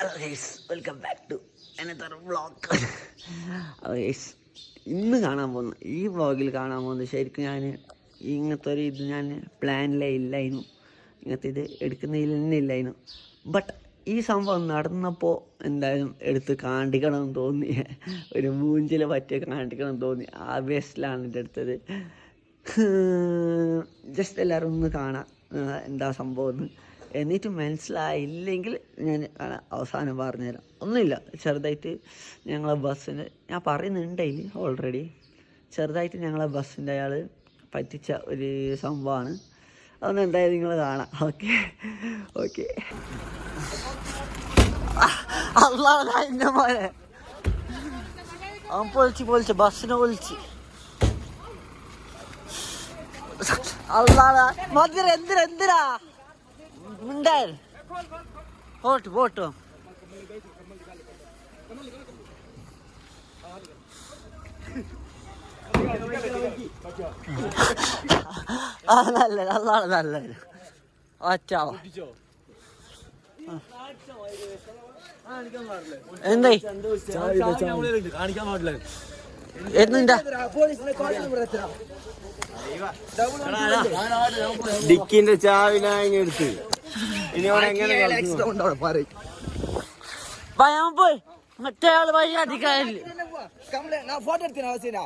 Hello guys welcome back to another vlog guys ഇന്ന് കാണാൻ പോകുന്ന ഈ വ്ളോഗിൽ കാണാൻ പോകുന്നത് ശരിക്കും ഞാൻ ഇങ്ങനത്തെ ഒരു ഇത് ഞാൻ പ്ലാനിലേ ഇല്ലായിരുന്നു. ഇങ്ങനത്തെ ഇത് എടുക്കുന്നതിൽ തന്നെ ഇല്ലായിരുന്നു. ബട്ട് ഈ സംഭവം നടന്നപ്പോൾ എന്തായാലും എടുത്ത് കാണിക്കണം തോന്നി. ഒരു മൂഞ്ചിൽ പറ്റിയ കാണിക്കണം തോന്നി. ആ വേസ്റ്റിലാണ് എന്റെ എടുത്തത് ജസ്റ്റ് എല്ലാവരും ഒന്ന് കാണാം. എന്താ സംഭവം എന്ന്. എന്നിട്ട് മനസ്സിലായില്ലെങ്കിൽ ഞാൻ അവസാനം പറഞ്ഞുതരാം. ഒന്നുമില്ല. ചെറുതായിട്ട് ഞങ്ങളെ ബസ്സിന് ഞാൻ പറയുന്നുണ്ടായി ഓൾറെഡി ചെറുതായിട്ട് ഞങ്ങളെ ബസ്സിന്റെ അയാൾ പറ്റിച്ച ഒരു സംഭവമാണ്. അതൊന്നും എന്തായാലും നിങ്ങൾ കാണാം. ഓക്കെ ഓക്കെ അള്ളാഹ് മോനെ. അവൻ പൊളിച്ച് പൊളിച്ച് ബസ്സിനെ പൊളിച്ച്. അള്ളാഹ് മധുര എന്തിനാ എന്തിനാ? മിണ്ടാൻ. പോട്ട് പോട്ടോ. ആ നല്ല അതാണ് നല്ലത്. ഒറ്റാവോ. എന്തായി കാണിക്കാൻ പാടില്ല ഡിക്കിന്റെ ചാവിനായി എടുത്ത് ഇനി പോയി. മറ്റേ ആൾ വഴി അടിക്കാനില്ല ഫോട്ടോ എടുത്തിന് അവസ്ഥ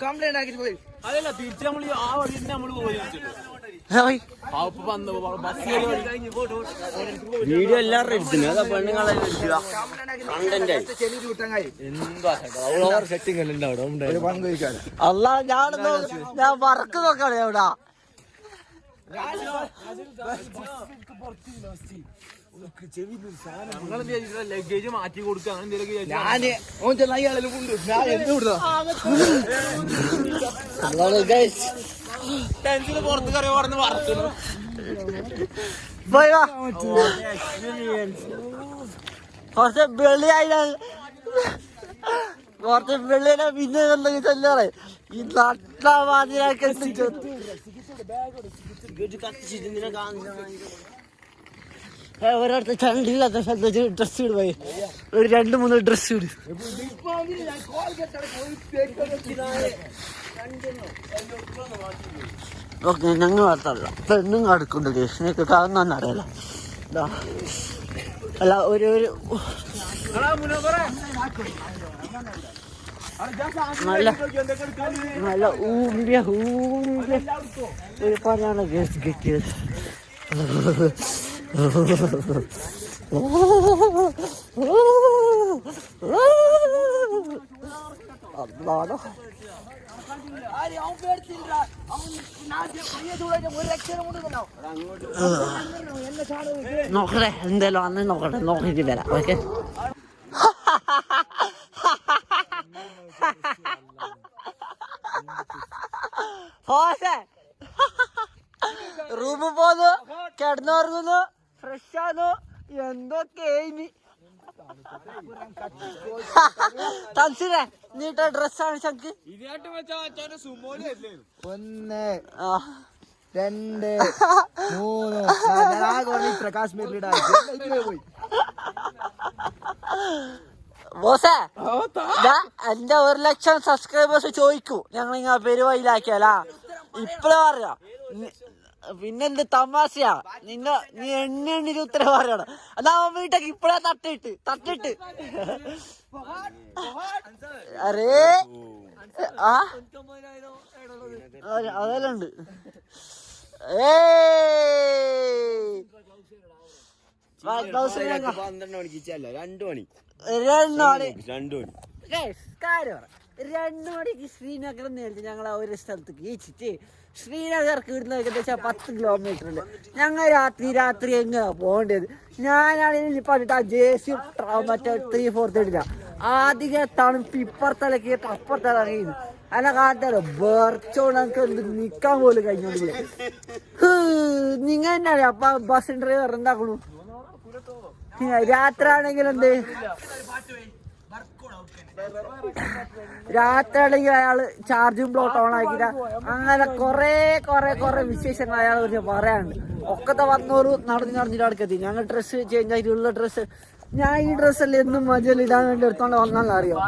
കംപ്ലൈന്റ് ആക്കിട്ട് പോയി. അതല്ല തിരിച്ച് നമ്മൾ ആ വഴി നമ്മൾ പോയി വീഡിയോ എല്ലാവരും എടുത്തിന് അതാ പെണ്ണുങ്ങളെ അല്ല ഞാൻ ഞാൻ വർക്ക് നോക്കണേ എവിടാ ലഗേജ് മാറ്റി കൊടുക്കുക അങ്ങനെ എന്തെങ്കിലും ഞാൻ ഓൻ ചെന്ന അയാളെല്ലാം കൊണ്ട്. ഞാൻ എന്ത് വിടുന്ന ടെൻഷന് പുറത്ത് കറി പറഞ്ഞ് വറക്കുന്നു പോയി വാ കുറച്ച് കുറച്ച് വെള്ളിനെ പിന്നെ എന്തെങ്കിലും ചെല്ലാറേ ഈ നട്ട മാതിരാക്കി ഒരിടത്ത് ചണ്ടില്ലാത്ത സ്ഥലത്ത് ഡ്രസ് ഇട് പോയി ഒരു രണ്ട് മൂന്ന് ഡ്രസ് ഇട്. ഓക്കെ ഞങ്ങൾ വളർത്തല്ല പെണ്ണും അടുക്കുന്നുണ്ട് കേസിനൊക്കെ കാണുന്ന അറിയാല. അല്ല ഒരു ഒരു നല്ല നല്ല ഊമ്പിയ ഊമ്പിയ. ഒരു പനാണ് കേസ് കിട്ടിയത് നോക്കട്ടെ എന്തായാലും അന്ന് നോക്കട്ടെ നോക്കിയിട്ട് വരാം ഓക്കെ? എന്തൊക്കെ ഇനി തൻസിനെ നീട്ട ഡ്രസ്സാണ് ശങ്ക് ഒന്ന് രണ്ട് മൂന്ന്. ഇത്ര കാശ്മീരിലിടാ പോയി. ബോസേ എന്റെ ഒരു ലക്ഷം സബ്സ്ക്രൈബേഴ്സ് ചോദിക്കൂ. ഞങ്ങൾ ഇങ്ങനെ പെരുവയിലാക്കിയാലാ ഇപ്പഴേ പറയാ പിന്നെന്ത് തമാശയാ? നിന്ന നീ എണ്ണ എണ്ണിന് ഉത്തരം പറയണം അതാ അവൻ വീട്ടേക്ക് ഇപ്പഴാ തട്ടിട്ട് തട്ടിട്ട് അരേ ആ? അതെ- അതെല്ലാം ഉണ്ട്. പന്ത്രണ്ട് മണിക്ക് ചെല്ല രണ്ടു മണി. രണ്ടു മണി. കാര്യം പറ. രണ്ടു മണിക്ക് ശ്രീനഗർ നേരിട്ട് ഞങ്ങൾ ആ ഒരു സ്ഥലത്തേക്ക് ഈച്ചിട്ട് ശ്രീനഗർക്ക് ഇവിടുന്ന് ഏകദേശം പത്ത് കിലോമീറ്റർ ഉണ്ട്. ഞങ്ങൾ രാത്രി രാത്രി എങ്ങനെയാ പോകേണ്ടത്? ഞാനാണെങ്കിൽ പറഞ്ഞിട്ട് ആ ജെ സി മറ്റേ ത്രീ ഫോർത്ത് ഇടില്ല ആദ്യം തണുപ്പ് ഇപ്പുറത്തലക്ക് അപ്പുറത്തിറങ്ങി അല്ല കാട്ടാലോ ബെർച്ചോണ്ട് നമുക്ക് എന്ത് നിക്കാൻ പോലും കഴിഞ്ഞോണ്ട് നിങ്ങൾ തന്നെ അറിയാം അപ്പൊ ബസ് ഡ്രൈവർ എന്താക്കണു? രാത്രി ആണെങ്കിൽ എന്ത്? രാത്രി ആണെങ്കിൽ അയാൾ ചാർജിങ് ബ്ലോട്ട് ഓൺ ആക്കിട്ട അങ്ങനെ കൊറേ കൊറേ കൊറേ വിശേഷങ്ങൾ അയാൾ കുറിച്ച് പറയാനുണ്ട്. ഒക്കത്തെ വന്നോറ് നടന്ന് നടന്നിട്ട് അടുക്കെത്തി ഞങ്ങൾ ഡ്രസ്സ് ചേഞ്ച് ആയിട്ടുള്ള ഡ്രസ്സ് ഞാൻ ഈ ഡ്രസ്സല്ലേ എന്നും മജൽ ഇടാൻ വേണ്ടി എടുത്തോണ്ട് വന്നാലും അറിയാം?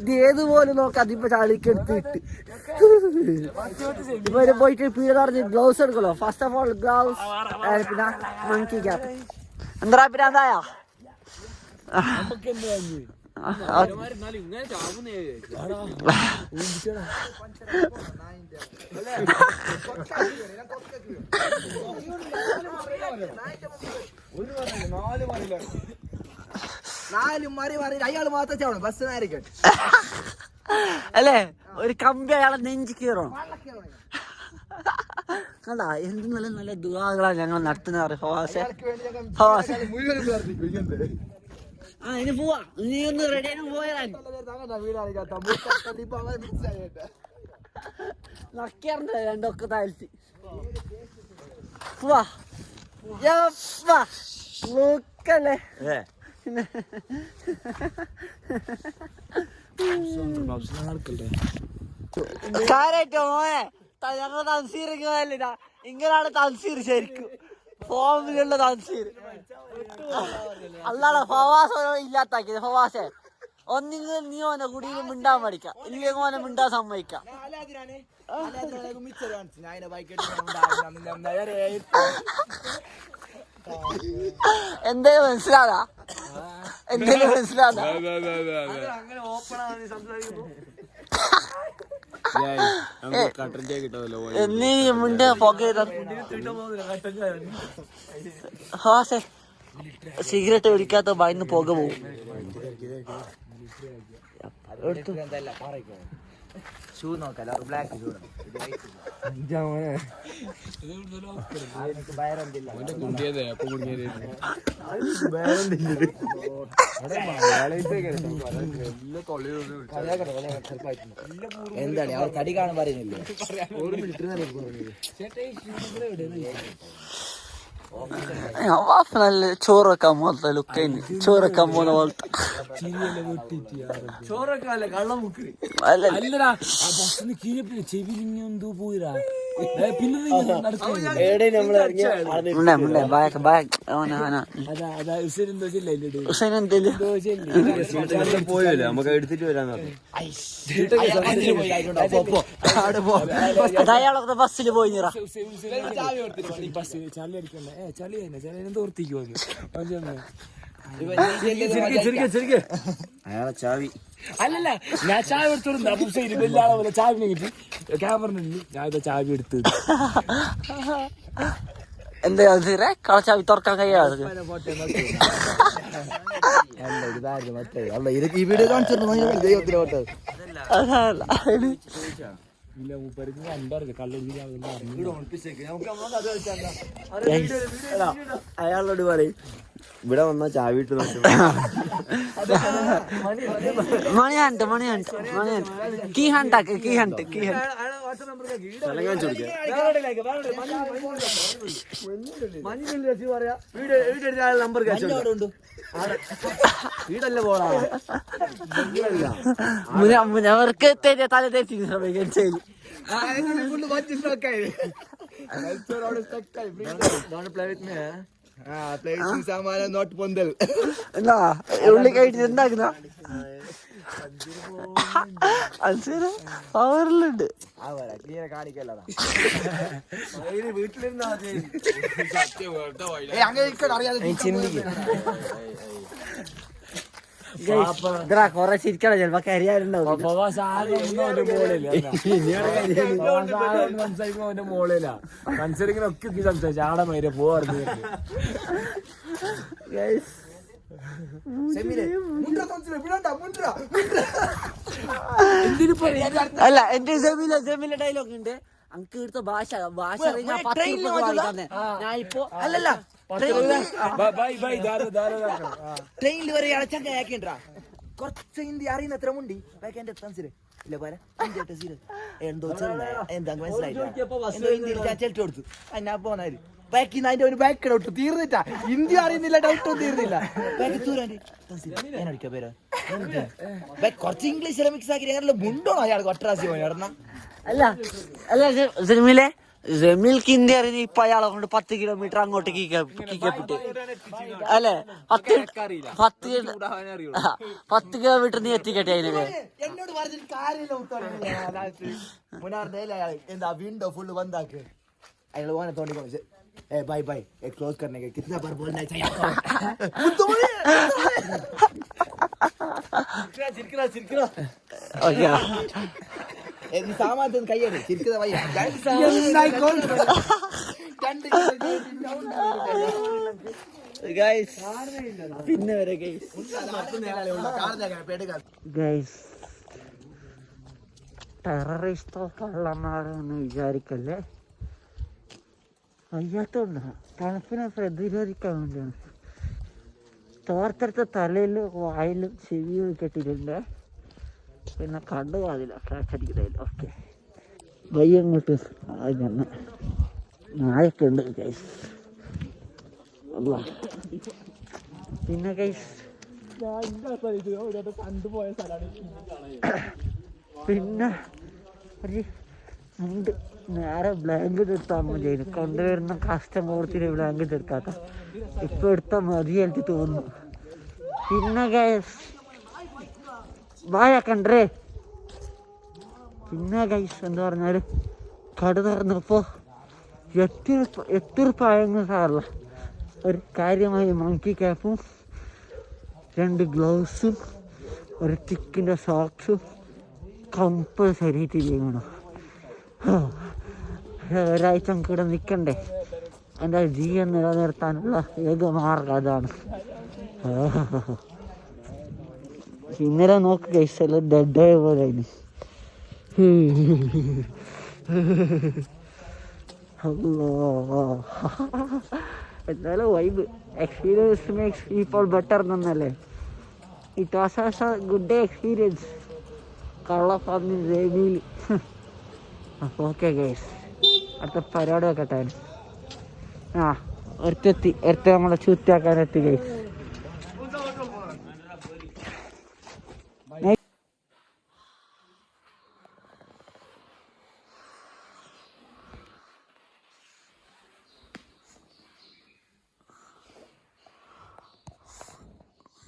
ഇത് ഏതുപോലെ നോക്കാം അതിപ്പോ ചളിക്ക് എടുത്തിട്ട് ഇത് പോയിട്ട് പീടെ പറഞ്ഞ് ഗ്ലൗസ് എടുക്കലോ ഫസ്റ്റ് ഓഫ് ഓൾ ഗ്ലൗസ് പിന്നെ മങ്കി ക്യാപ്പ് എന്താ പിന്നെ എന്തായ നാല് മറി മറി അയാൾ മാത്രം ചാവണം. ബസ് നേരിക്കും അല്ലേ? ഒരു കമ്പി അയാളെ നെഞ്ചി കീറണം. കണ്ടാ എന്ത് നല്ല നല്ല ദുവാകളാ ഞങ്ങൾ നടത്തുന്ന അറിയാം ഫവാസെ ഫവാസെ മുഴുവൻ ആ ഇനി പോവാ. നീ ഒന്ന് റെഡി ആയി പോയാൽ രണ്ടൊക്കെ താഴ്ത്തി. പോവാ മോനെ തൻസീറില്ല ഇങ്ങനാണ് തൻസീർ ശരിക്കും. ഫോമിലുള്ള തൻസീർ. അല്ലാതെ ഫവാസ് ഇല്ലാത്താക്കിയത് ഫവാസെ. ഒന്നിങ്ങ് നീ ഓനെ കുടിയിൽ മിണ്ടാൻ പഠിക്കാം. ഇല്ലെങ്കിൽ ഓനെ മിണ്ടാൻ സമ്മതിക്കാം. എന്തേലും മനസ്സിലാതാ എന്തേലും മനസ്സിലാതാ അങ്ങനെ ചായ കിട്ടാമല്ലോ മിണ്ട പുക ഫവാസെ സിഗരറ്റ് പിടിക്കാത്ത ഭയന്ന് പുക പോവും. എടുത്തു. ഷൂ നോക്കല്ല ബ്ലാക്ക് ഷൂ എന്താണ്? അവർ തടി കാണാൻ പറയുന്നില്ലേ? വാപ്പ നല്ല ചോറ് വെക്കാൻ പോലത്തെ ലുക്ക് ചോറ് വെക്കാൻ പോകുന്ന പോലത്തെ. ചോറൊക്കെ അല്ലേ കള്ളം മുക്ക്. അല്ല അല്ലടാ ആ ബസ്സിന് കീഴെ ചെവി എന്തോ പോയിരാ പോയല്ലേ? നമുക്ക് എടുത്തിട്ട് വരാന്ന് പറഞ്ഞു. ബസ്സിൽ പോയി ചളി ചളി തന്നെ. ചളി എന്തോ ഓർത്തിക്കോ അയാളെ ചാവി. അല്ലല്ല ഞാൻ ചായ എടുത്തോണ്ട് പോലെ ചായ കിട്ടി ക്യാമറ ഞാൻ ഇതാ ചാവി എടുത്ത് എന്താ കളച്ചാവി തുറക്കാൻ കഴിയാതെ അല്ല ഇതൊക്കെ ഈ വീഡിയോ കാണിച്ചിരുന്നു. ദൈവത്തിന് ഓട്ടം അതല്ല ഇല്ല മൂപ്പർക്ക് കണ്ടറിയില്ല കള്ളൊന്നും അയാളോട് പറയും ഇവിടെ വന്നാ ചാവി ഇട്ട് നോക്കും മണിയാണ്ട് മണിയാണ്ട് മണിയാണ്ട് key ഹണ്ടാക്ക് key hunt key hunt number കാണിച്ചു തെരിയ തല തെറ്റി ശ്രമിക്കാൻ ചെയ്യും. സാമാനം നോട്ട് പൊന്തൽ. എന്നാ ഉള്ളി കഴിച്ചിട്ട് എന്താക്കുന്ന അൻസീറ് പവറിലുണ്ട് ഇതാ കൊറേ ചിരിക്കണം ചെലപ്പോ കരിയാറുണ്ടാവും സംസാരിക്കുമ്പോ അവന്റെ മോളിലാ സംസാരിക്കുന്ന ഒക്കെ സംസാരിച്ചു ആടെ മൈരെ പോവാറുണ്ട്. അല്ല എന്റെ സെമില സെമില ഡയലോഗ് ഉണ്ട്. അങ്ക് ഇവിടുത്തെ ഭാഷ ഭാഷ ഞാൻ ഇപ്പൊ അല്ലല്ല ട്രെയിനിൽ വരെ അടച്ചാൽ ആക്കിണ്ടാ കുറച്ച് ഹിന്ദി അറിയുന്ന എത്ര മുണ്ടി? ബാക്ക് എന്റെ ഇല്ല സീരിയസ് എന്തോ ചെറുതായ എന്താ മനസ്സിലായില്ല. എന്തോ ഹിന്ദിയിൽ ഞാൻ ചെലിട്ട് കൊടുത്തു. എന്നാ പോന്നാര് ബാക്കി അതിന്റെ ഒരു ബാക്ക് ഡൗട്ട് തീർന്നിട്ടാ ഇന്ത്യ അറിയുന്നില്ല ഡൗട്ടും തീർന്നില്ല. ബാക്ക് തൂരാണ്ട് പേര്. കുറച്ച് ഇംഗ്ലീഷ് മിക്സ് ആക്കി ഞങ്ങളുടെ മുണ്ടോ അയാൾ ഒട്ടരാശി പോയി അല്ല അല്ല ജമീലെ ജമീൽക്ക് ഇന്ത്യ അറിയുന്ന ഇപ്പൊ അയാളെ കൊണ്ട് പത്ത് കിലോമീറ്റർ അങ്ങോട്ട് കിക്കപ്പിട്ട് അല്ലെ? പത്ത് പത്ത് പത്ത് കിലോമീറ്റർ നീ എത്തിക്കട്ടെ അതിന് എന്നോട് പറഞ്ഞിട്ട് കാര്യമില്ല എന്താ വിൻഡോ ഫുള്ള് ബന്ധാക്ക് അയാൾ ഓനെ തോണ്ടി ए भाई भाई एक क्लोज करने के कितना बार बोलना चाहिए ചിരിക്കടാ ചിരിക്കടാ ഓക്കെ നീ സാമാനത്തിന് കയ്യടി ചിരിക്കുന്ന വയ്യ ഗൈസ് പിന്നെ വരെ ഗൈസ് ഗൈസ് ടെററിസ്റ്റോ കള്ളന്മാരെന്ന് വിചാരിക്കല്ലേ വയ്യാത്തോണ്ട തണുപ്പിനെ പ്രതിരോധിക്കാൻ വേണ്ടിയാണ് തോർത്തെടുത്ത തലയിലും വായിലും ചെവിയും കെട്ടിയിട്ടുണ്ട് പിന്നെ കണ്ടു കാതില്ല ഫ്ലാഷ് അടിക്കണേലും ഓക്കെ വയ്യ അങ്ങോട്ട് ഞമ്മ നായൊക്കെ ഉണ്ട് കൈസ് പിന്നെ കൈസ് പിന്നെ ഒരു ഉണ്ട്. നേരെ ബ്ലാങ്കറ്റ് എടുത്താൽ മതി. കൊണ്ടുവരുന്ന കസ്റ്റമേഴ്സിന് ബ്ലാങ്കറ്റ് എടുക്കാത്ത ഇപ്പൊ എടുത്താൽ മതി എനിക്ക് തോന്നുന്നു. പിന്നെ ഗൈസ് വായാ കണ്ടേ പിന്നെ ഗൈസ് എന്താ പറഞ്ഞാൽ കട തുറന്നപ്പോ ഉറുപ്പ എട്ട് ഉറുപ്പായെന്ന് സാറല്ല ഒരു കാര്യമായി മങ്കി ക്യാപ്പും രണ്ട് ഗ്ലൗസും ഒരു ചിക്കിന്റെ സോക്സും കമ്പൽസറി ചെയ്യണം ഒരാഴ്ച കൂടെ നിൽക്കണ്ടേ എന്റെ ജീവൻ നിലനിർത്താനുള്ള ഏക മാർഗം അതാണ്. ഇന്നലെ നോക്ക് കഴിച്ചല്ലോ ഡെഡായ പോലെ അതിന് എന്നാലും vibe experience makes people better എന്നല്ലേ? It was as a good day experience കള്ളപ്പന്നി രേമിയിൽ അപ്പോൾ ഓക്കെ ഗേസ് അടുത്ത പരിപാടി വെക്കട്ടെ ആ ഒരുത്തെത്തി ഒരുത്ത നമ്മളെ ചുറ്റാക്കാൻ എത്തി ഗേസ്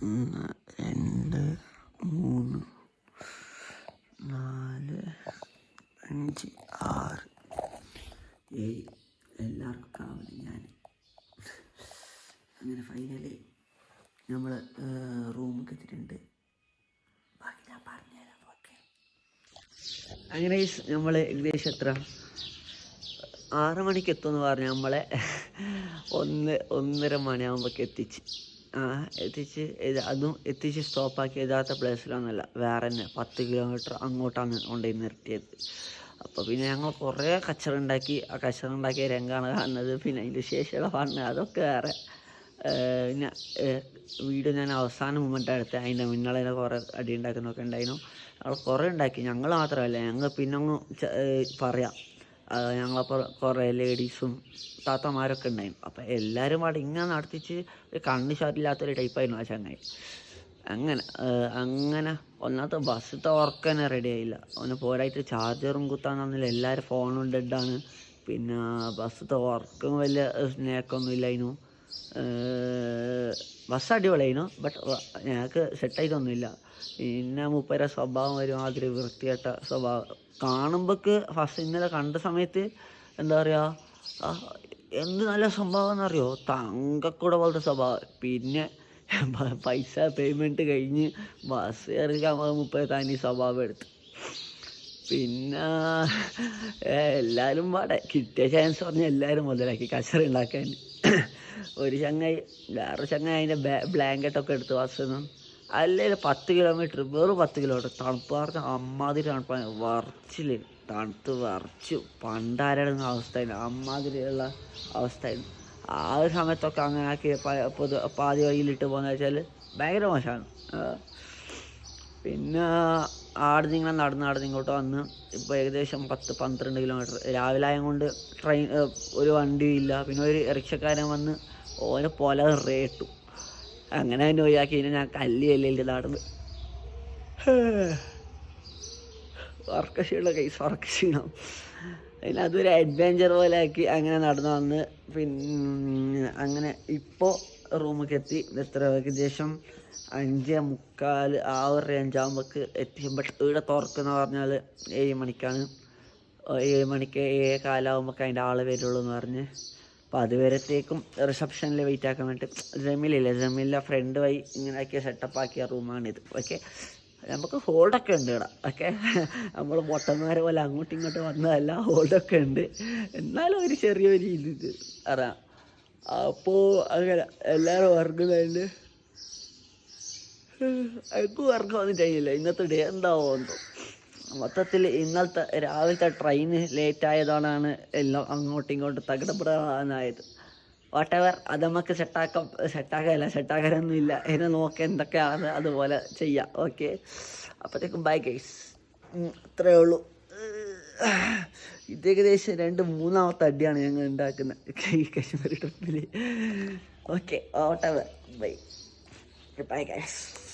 ഒന്ന് രണ്ട് മൂന്ന് നാല് അഞ്ച് ആറ് ഏഴ് എല്ലാവർക്കും കാവൽ ഞാൻ അങ്ങനെ ഫൈനലി നമ്മൾ റൂമൊക്കെ എത്തിയിട്ടുണ്ട് ബാക്കി ഞാൻ പറഞ്ഞുതരാം ഓക്കെ അങ്ങനെ നമ്മൾ ഏകദേശം എത്ര? ആറ് മണിക്ക് എത്തുമെന്ന് പറഞ്ഞ് നമ്മളെ. ഒന്ന് ഒന്നര മണിയാകുമ്പോഴേക്ക് എത്തിച്ച്. ആ എത്തിച്ച് അതും എത്തിച്ച് സ്റ്റോപ്പാക്കി യഥാർത്ഥ പ്ലേസിലൊന്നുമല്ല വേറെ തന്നെ പത്ത് കിലോമീറ്റർ അങ്ങോട്ടാണ് കൊണ്ടുപോയി നിർത്തിയത്. അപ്പോൾ പിന്നെ ഞങ്ങൾ കുറേ കച്ചറുണ്ടാക്കി ആ കച്ചറുണ്ടാക്കിയ രംഗമാണ് കാണുന്നത്. പിന്നെ അതിന്റെ ശേഷമുള്ള കാണുന്നത് അതൊക്കെ വേറെ വീഡിയോ ഞാൻ അവസാന മൊമെന്റ് എടുത്ത് അതിന്റെ മുന്നാളെ കുറേ അടി ഉണ്ടാക്കുന്നൊക്കെ ഉണ്ടായിരുന്നു. ഞങ്ങൾ കുറേ ഉണ്ടാക്കി. ഞങ്ങൾ മാത്രമല്ല ഞങ്ങൾ പിന്നെ ഏഹ് പറയാം. ഞങ്ങളപ്പോൾ കുറേ ലേഡീസും താത്തമാരൊക്കെ ഉണ്ടായിരുന്നു അപ്പോൾ എല്ലാവരും അവിടെ ഇങ്ങനെ നടത്തിച്ച് ഒരു കണ്ണ് ഷാറ്റില്ലാത്തൊരു ടൈപ്പായിരുന്നു ആ ചങ്ങായി. അങ്ങനെ അങ്ങനെ ഒന്നാമത്തെ ബസ് വർക്ക് തന്നെ റെഡി ആയില്ല. ഒന്ന് പോരായിട്ട് ചാർജറും കുത്താൻ തന്നില്ല. എല്ലാവരും ഫോണും ഡെഡാണ് പിന്നെ ബസ് വർക്കും വലിയ സ്നേഹമൊന്നും ഇല്ലായിരുന്നു ബസ് അടിപൊളിയായിരുന്നു ബട്ട് ഞങ്ങൾക്ക് സെറ്റായിട്ടൊന്നുമില്ല. പിന്നെ മൂപ്പരെ സ്വഭാവം ഒരുമാതിരി വൃത്തികെട്ട സ്വഭാവം. കാണുമ്പോൾക്ക് ഫസ്റ്റ് ഇന്നലെ കണ്ട സമയത്ത് എന്താ പറയുക എന്ത് നല്ല സ്വഭാവം എന്നറിയോ തങ്കക്കൂടെ പോലത്തെ സ്വഭാവം. പിന്നെ പൈസ പേയ്മെന്റ് കഴിഞ്ഞ് ബസ് കയറിക്കാൻ മുപ്പത് താനി സ്വഭാവം എടുത്തു. പിന്നെ എല്ലാവരും പാടെ. കിട്ടിയ ചാൻസ് പറഞ്ഞ് എല്ലാവരും മുതലാക്കി. കച്ചറ ഉണ്ടാക്കാൻ. ഒരു ചങ്ങായി വേറെ ചങ്ങായി അതിന്റെ ബ്ലാങ്കറ്റൊക്കെ എടുത്ത് ബസ്സിൽ അല്ലെങ്കിൽ പത്ത് കിലോമീറ്റർ വെറും പത്ത് കിലോമീറ്റർ തണുപ്പ് പറഞ്ഞ അമ്മാതിരി തണുപ്പാണ് വറച്ചിൽ തണുത്ത് വറച്ചു പണ്ടാരടുന്ന അവസ്ഥയായിരുന്നു അമ്മാതിരിയുള്ള അവസ്ഥയാണ്. ആ ഒരു സമയത്തൊക്കെ അങ്ങനെ ആക്കി പൊതു പാതി വഴിയിലിട്ട് പോകുന്ന വെച്ചാൽ ഭയങ്കര മോശമാണ്. പിന്നെ ആടെ ഇങ്ങനെ നടന്ന് നടന്ന് ഇങ്ങോട്ട് വന്ന് ഇപ്പോൾ ഏകദേശം പത്ത് പന്ത്രണ്ട് കിലോമീറ്റർ രാവിലെ ആയത് കൊണ്ട് ട്രെയിൻ ഒരു വണ്ടിയും ഇല്ല. പിന്നെ ഒരു റിക്ഷക്കാരൻ വന്ന് ഓനെ പോലെ റേട്ടു അങ്ങനെ അതിനെ ഒഴിവാക്കി. പിന്നെ ഞാൻ കല്ലി കല്ലിന്റെ നടന്ന് വർക്കക്ഷീണ കൈസ് വർക്കക്ഷീണം പിന്നെ അതൊരു അഡ്വഞ്ചർ പോലെ ആക്കി അങ്ങനെ നടന്നു വന്ന്. പിന്നെ അങ്ങനെ ഇപ്പോൾ റൂമൊക്കെ എത്തി എത്ര ഏകദേശം അഞ്ച് മുക്കാൽ ആ ഒരു റേഞ്ച് ആകുമ്പോൾക്ക് എത്തി ബട്ട് ഇവിടെ തുറക്കുന്ന പറഞ്ഞാൽ ഏഴ് മണിക്കാണ്. ഏഴ് മണിക്ക് ഏഴ് കാലാകുമ്പോൾ അതിന്റെ ആൾ വരുള്ളൂ എന്ന് പറഞ്ഞ്. അപ്പോൾ അതുവരത്തേക്കും റിസപ്ഷനിൽ വെയിറ്റ് ആക്കാൻ വേണ്ടിയിട്ട് ജമീലില്ലേ ജമീലിലെ ഫ്രണ്ട് വഴി ഇങ്ങനെ ആക്കിയ സെറ്റപ്പ് ആക്കിയ റൂമാണിത്. ഓക്കെ? നമുക്ക് ഹോൾഡൊക്കെ ഉണ്ട് ഇവിടെ. ഓക്കെ? നമ്മൾ മൊട്ടന്മാരെ പോലെ അങ്ങോട്ടും ഇങ്ങോട്ടും വന്നതല്ല. ഹോൾഡൊക്കെ ഉണ്ട്. എന്നാലും ഒരു ചെറിയൊരു ഇത് അറിയാം അപ്പോൾ അങ്ങനെ എല്ലാവരും ഉറങ്ങുന്നുണ്ട് എനിക്ക് ഉറക്കം വന്നിട്ടില്ല ഇന്നത്തെ ഡേ എന്താവുമെന്നോ മൊത്തത്തിൽ ഇന്നത്തെ രാവിലത്തെ ട്രെയിന് ലേറ്റ് ആയതോടാണ് എല്ലാം അങ്ങോട്ടും ഇങ്ങോട്ടും തകിടപ്പെടാനായത് വാട്ടെവർ അത് നമുക്ക് സെറ്റാക്കാം സെറ്റാക്കാനല്ല സെറ്റാക്കാനൊന്നും ഇല്ല. എന്നെ നോക്കി എന്തൊക്കെയാണ് അതുപോലെ ചെയ്യാം. ഓക്കെ അപ്പോഴത്തേക്കും ബൈ ഗൈസ് അത്രേ ഉള്ളൂ. ഇത് ഏകദേശം രണ്ട് മൂന്നാമത്തെ അടിയാണ് ഞങ്ങൾ ഉണ്ടാക്കുന്നത് ഈ കശ്മീർ ട്രിപ്പിൽ okay auto bye bye guys